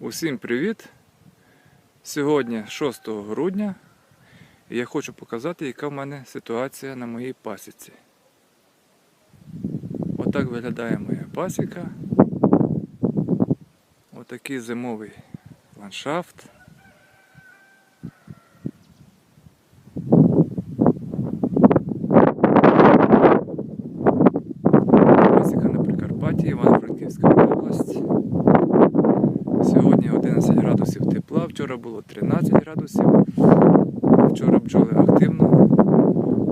Усім привіт! Сьогодні 6 грудня і я хочу показати, яка в мене ситуація на моїй пасіці. Отак виглядає моя пасіка. Отакий зимовий ландшафт. Пасіка на Прикарпатті, Івано-Франківська область. Сьогодні 11 градусів тепла, вчора було 13 градусів. Вчора бджоли активно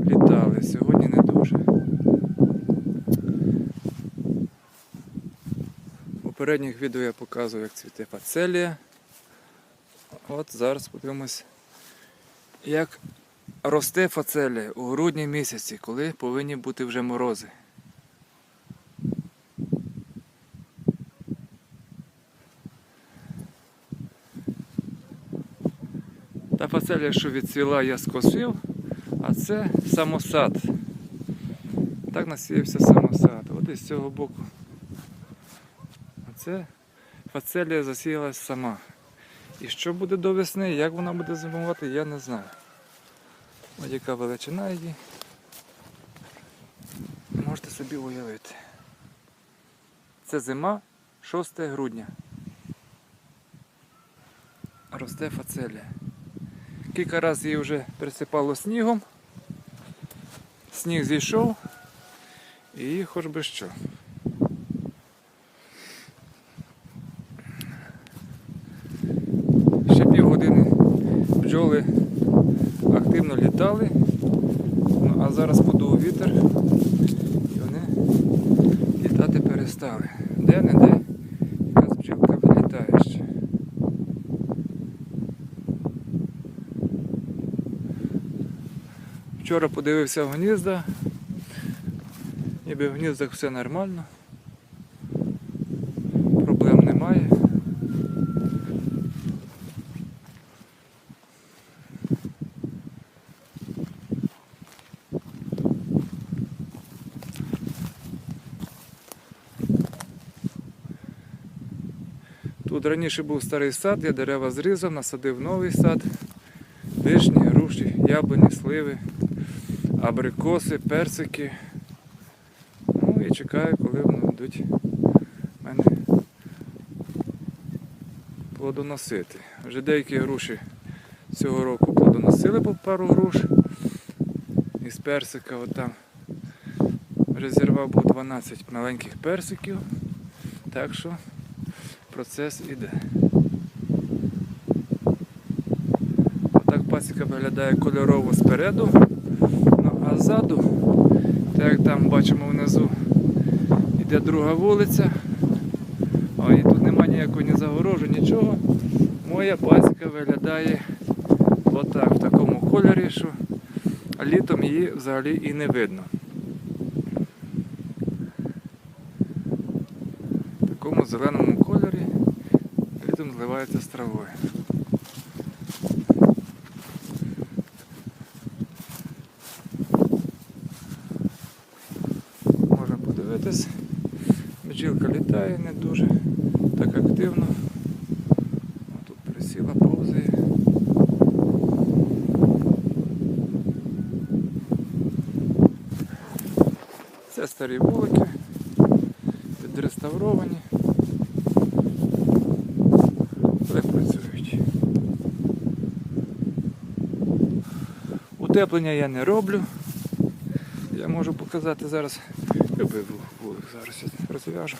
літали, сьогодні не дуже. У попередніх відео я показував, як цвіте фацелія. От зараз подивимось, як росте фацелія у грудні місяці, коли повинні бути вже морози. Фацелія, що відцвіла, я скосив, а це самосад. Так насіявся самосад. От із цього боку. А це фацелія засіялась сама. І що буде до весни, як вона буде зимувати, я не знаю. Ось яка величина її. Можете собі уявити. Це зима 6 грудня. Росте фацелія. Кілька разів її вже присипало снігом. Сніг зійшов і хоч би що. Ще півгодини бджоли активно літали, ну, а зараз подув вітер і вони літати перестали. Де-не-де якась бджілка вилітає ще. Вчора подивився в гнізда. Ніби в гніздах все нормально. Проблем немає. Тут раніше був старий сад, я дерева зрізав, насадив новий сад, вишні, груші, яблуні, сливи абрикоси, персики. Ну і чекаю, коли вони будуть мене плодоносити. Вже деякі груші цього року плодоносили по пару груш. Із персика от там вже зірвав був 12 маленьких персиків. Так що процес іде. Отак пасіка виглядає кольорово спереду. Ззаду, так там бачимо внизу, йде друга вулиця. А і тут немає ніякої ні загорожі, нічого. Моя пасіка виглядає отак, в такому кольорі, що літом її взагалі і не видно. В такому зеленому кольорі літом зливається з травою. Можна. Бджілка літає не дуже так активно. Тут присіла повзає. Це старі вулики, працюють. Утеплення я не роблю. Я можу показати зараз. Любий ву- вулик зараз я розв'яжу.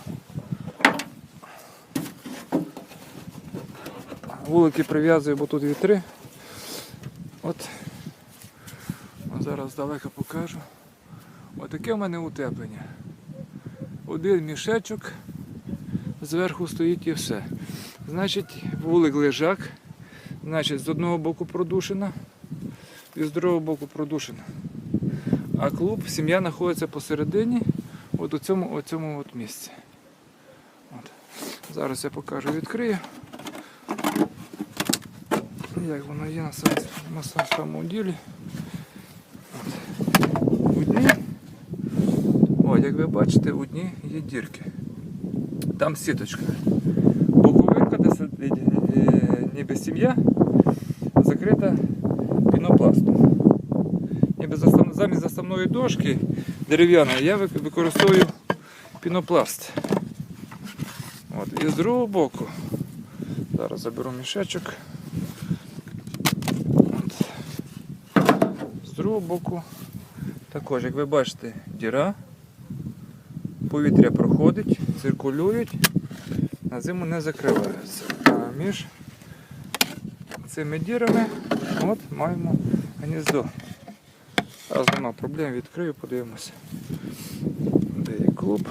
Вулики прив'язую, бо тут вітри. От. Зараз здалека покажу. Отаке в мене утеплення. Один мішечок, зверху стоїть і все. Значить, вулик лежак, значить, з одного боку продушена і з другого боку продушена. А клуб, сім'я знаходиться посередині, от у цьому, у цьому от місці. От. Зараз я покажу, відкрию. Як воно є на самому, ділі. У дні, о, як ви бачите, у дні є дірки. Там сіточка. Боковинка, де сидить велика сім'я, закрита пінопластом. Ніби замість заставної дошки дерев'яної я використовую пінопласт. От. І з другого боку. Зараз заберу мішечок. От. З другого боку також, як ви бачите, діра. Повітря проходить, циркулюють, на зиму не закриваються. А між цими дірами от маємо гніздо. Зараз нема проблем, відкрию, подивимося. Де є клуб.